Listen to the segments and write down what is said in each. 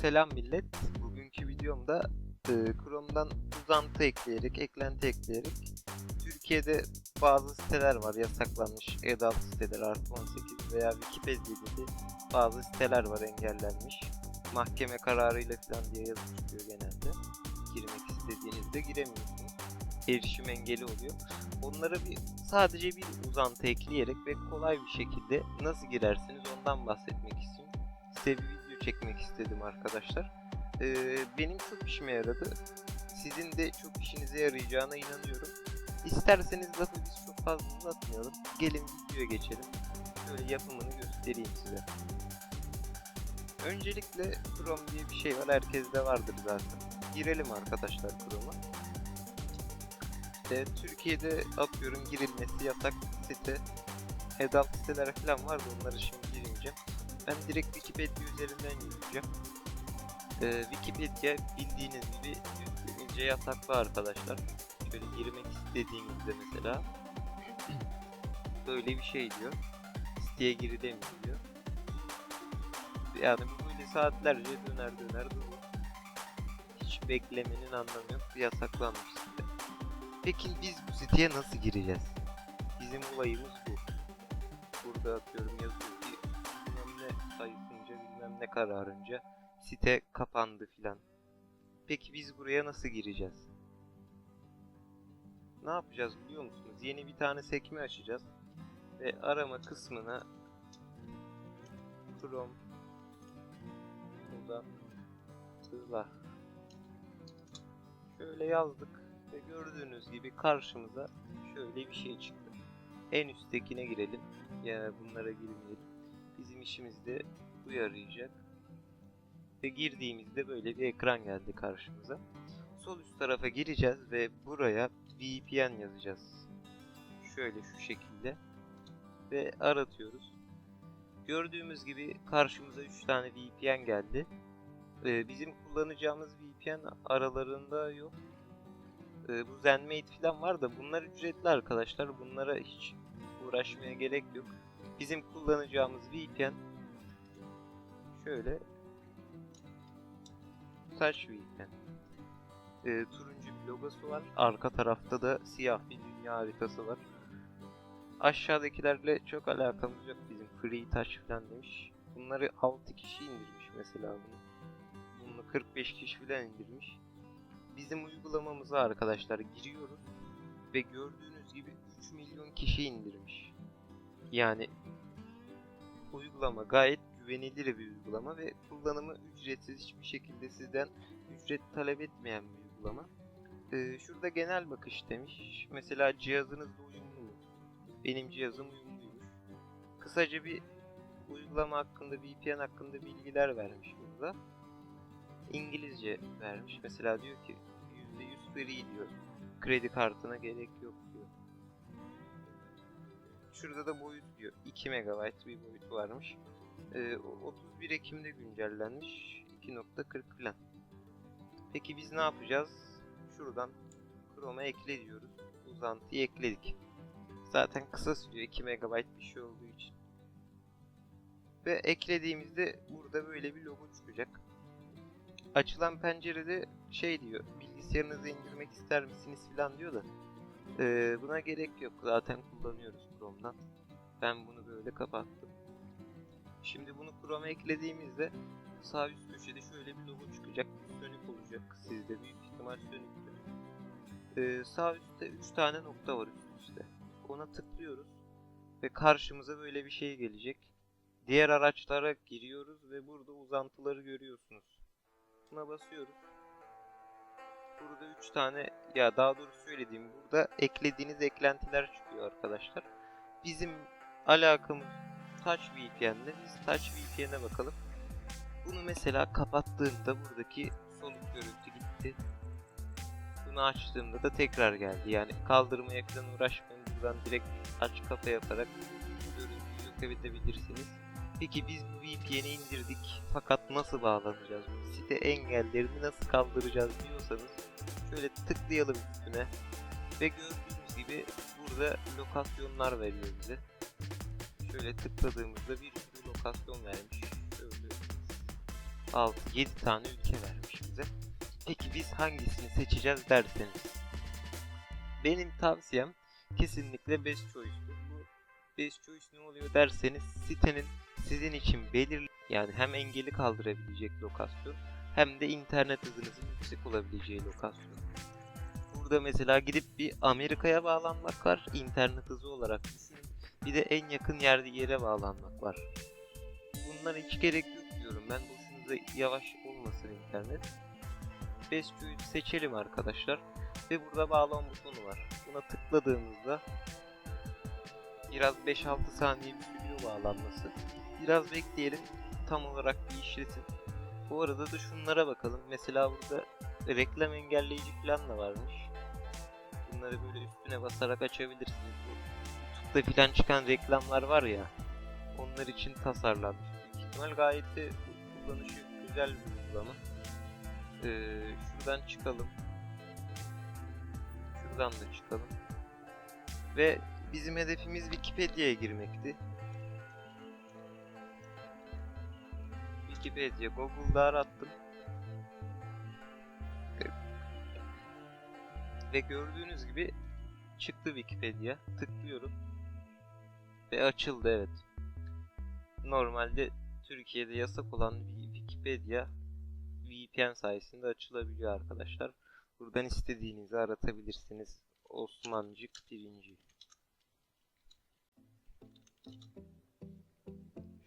Selam millet. Bugünkü videomda e, Chrome'dan uzantı ekleyerek, eklenti ekleyerek Türkiye'de bazı siteler var yasaklanmış adult siteler artı 18 veya Wikipedia gibi bazı siteler var engellenmiş. Mahkeme kararıyla falan diye yazı çıkıyor genelde. Girmek istediğinizde giremiyorsunuz. Erişim engeli oluyor. Onlara bir sadece bir uzantı ekleyerek ve kolay bir şekilde nasıl girersiniz ondan bahsetmek istiyorum. Size çekmek istedim arkadaşlar. Ee, benim çok işime yaradı. Sizin de çok işinize yarayacağına inanıyorum. İsterseniz lafı biz çok fazla uzatmayalım. Gelin videoya geçelim. Şöyle yapımını göstereyim size. Öncelikle Chrome diye bir şey var. Herkeste vardır zaten. Girelim arkadaşlar Chrome'a. İşte Türkiye'de atıyorum girilmesi yasak site. Adult siteler falan var da onları şimdi. Ben direkt Wikipedia üzerinden yürüyeceğim. Ee, Wikipedia bildiğiniz gibi yüklenince yasaklı arkadaşlar. Şöyle girmek istediğinizde mesela böyle bir şey diyor. Siteye girilemiyor diyor. Yani bu böyle saatlerce döner döner durur. Hiç beklemenin anlamı yok. Yasaklanmış site. Peki biz bu siteye nasıl gireceğiz? Bizim olayımız bu. Burada atıyorum yazıyor ne kararınca site kapandı filan. Peki biz buraya nasıl gireceğiz? Ne yapacağız biliyor musunuz? Yeni bir tane sekme açacağız. Ve arama kısmına Chrome uzantılar Şöyle yazdık ve gördüğünüz gibi karşımıza şöyle bir şey çıktı. En üsttekine girelim. Ya bunlara girmeyelim. Bizim işimizde bu yarayacak. Ve girdiğimizde böyle bir ekran geldi karşımıza. Sol üst tarafa gireceğiz ve buraya VPN yazacağız. Şöyle şu şekilde. Ve aratıyoruz. Gördüğümüz gibi karşımıza 3 tane VPN geldi. Ee, bizim kullanacağımız VPN aralarında yok. Ee, bu ZenMate falan var da bunlar ücretli arkadaşlar. Bunlara hiç uğraşmaya gerek yok. Bizim kullanacağımız VPN şöyle Touch VPN. Ee, turuncu bir logosu var. Arka tarafta da siyah bir dünya haritası var. Aşağıdakilerle çok alakamız yok bizim. Free Touch falan demiş. Bunları 6 kişi indirmiş mesela bunu. Bunu 45 kişi falan indirmiş. Bizim uygulamamıza arkadaşlar giriyoruz ve gördüğünüz gibi 3 milyon kişi indirmiş. Yani uygulama gayet güvenilir bir uygulama ve kullanımı ücretsiz hiçbir şekilde sizden ücret talep etmeyen bir uygulama. Ee, şurada genel bakış demiş. Mesela cihazınızla uyumlu mu? Benim cihazım uyumluymuş. Kısaca bir uygulama hakkında, VPN hakkında bilgiler vermiş burada. İngilizce vermiş. Mesela diyor ki %100 free diyor. Kredi kartına gerek yok diyor. Şurada da boyut diyor. 2 MB bir boyutu varmış. Ee, 31 Ekim'de güncellenmiş. 2.40 falan. Peki biz ne yapacağız? Şuradan Chrome'a ekle diyoruz. Uzantıyı ekledik. Zaten kısa sürüyor 2 MB bir şey olduğu için. Ve eklediğimizde burada böyle bir logo çıkacak. Açılan pencerede şey diyor. Bilgisayarınızı indirmek ister misiniz falan diyor da. Ee, buna gerek yok. Zaten kullanıyoruz Chrome'dan. Ben bunu böyle kapattım. Şimdi bunu Chrome'a eklediğimizde sağ üst köşede şöyle bir logo çıkacak. Sönük olacak. Sizde büyük ihtimal sönüktür. Ee, sağ üstte 3 tane nokta var üst üste. Ona tıklıyoruz. Ve karşımıza böyle bir şey gelecek. Diğer araçlara giriyoruz ve burada uzantıları görüyorsunuz. Buna basıyoruz. Burada 3 tane ya daha doğrusu söylediğim burada eklediğiniz eklentiler çıkıyor arkadaşlar. Bizim alakamız Touch VPN'de. Biz Touch VPN'e bakalım. Bunu mesela kapattığımda buradaki soluk görüntü gitti. Bunu açtığımda da tekrar geldi. Yani kaldırmaya falan uğraşmayın. Buradan direkt aç kafa yaparak görüntüyü yok edebilirsiniz. Peki biz bu VPN'i indirdik fakat nasıl bağlanacağız? Site engellerini nasıl kaldıracağız diyorsanız şöyle tıklayalım üstüne ve gördüğünüz gibi burada lokasyonlar veriyor bize. Şöyle tıkladığımızda bir sürü lokasyon vermiş. Şöyle 6, 7 tane ülke vermiş bize. Peki biz hangisini seçeceğiz derseniz. Benim tavsiyem kesinlikle Best Choice'dur. Bu Best Choice ne oluyor derseniz sitenin sizin için belirli yani hem engeli kaldırabilecek lokasyon hem de internet hızınızın yüksek olabileceği lokasyon. Burada mesela gidip bir Amerika'ya bağlanmak var internet hızı olarak düşünün. Bir de en yakın yerde yere bağlanmak var. Bunlara hiç gerek yok diyorum ben. Boşunuza yavaş olmasın internet. Best Choice seçelim arkadaşlar. Ve burada bağlan butonu var. Buna tıkladığımızda biraz 5-6 saniye sürüyor bağlanması. Biraz bekleyelim tam olarak bir işlesin. Bu arada da şunlara bakalım. Mesela burada reklam engelleyici falan da varmış. Bunları böyle üstüne basarak açabilirsiniz. YouTube'da falan çıkan reklamlar var ya. Onlar için tasarlanmış. Büyük gayet de kullanışı güzel bir uygulama. Ee, şuradan çıkalım. Şuradan da çıkalım. Ve bizim hedefimiz Wikipedia'ya girmekti. Wikipedia Google'da arattım. Ve gördüğünüz gibi çıktı Wikipedia. Tıklıyorum. Ve açıldı evet. Normalde Türkiye'de yasak olan Wikipedia VPN sayesinde açılabiliyor arkadaşlar. Buradan istediğinizi aratabilirsiniz. Osmancık birinci.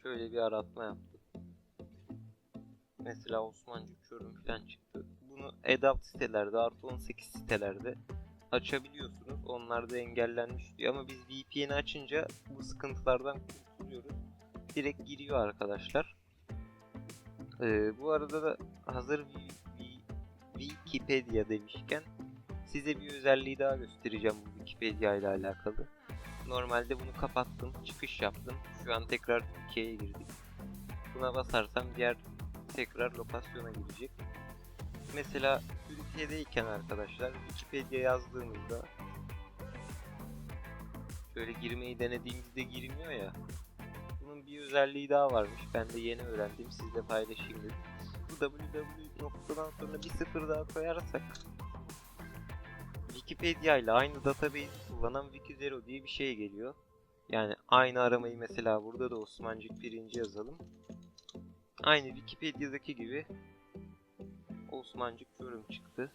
Şöyle bir aratma yaptım. Mesela Osmancık Çorum falan çıktı. Bunu EDAP sitelerde artı 18 sitelerde açabiliyorsunuz. Onlar da engellenmiş diyor ama biz VPN'i açınca bu sıkıntılardan kurtuluyoruz. Direkt giriyor arkadaşlar. Ee, bu arada da hazır Wikipedia demişken size bir özelliği daha göstereceğim bu Wikipedia ile alakalı. Normalde bunu kapattım, çıkış yaptım. Şu an tekrar Türkiye'ye girdik. Buna basarsam diğer tekrar lokasyona girecek. Mesela Türkiye'deyken arkadaşlar Wikipedia yazdığımızda şöyle girmeyi denediğimizde girmiyor ya. Bunun bir özelliği daha varmış. Ben de yeni öğrendim. Sizle paylaşayım dedim. Bu www noktadan sonra bir sıfır daha koyarsak Wikipedia ile aynı database kullanan Wikizero diye bir şey geliyor. Yani aynı aramayı mesela burada da Osmancık birinci yazalım. Aynı Wikipedia'daki gibi Osmancık Çorum çıktı.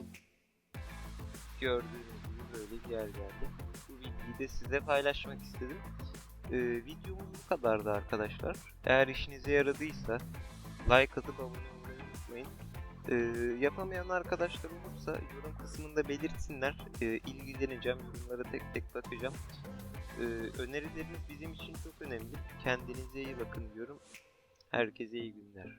Gördüğünüz gibi böyle bir yer geldi. Bu bilgiyi de size paylaşmak istedim. Ee, videomuz bu kadardı arkadaşlar. Eğer işinize yaradıysa like atıp abone olmayı unutmayın. Ee, yapamayan arkadaşlar olursa yorum kısmında belirtsinler. Ee, ilgileneceğim. Yorumlara tek tek bakacağım. Ee, önerileriniz bizim için çok önemli. Kendinize iyi bakın diyorum. Herkese iyi günler.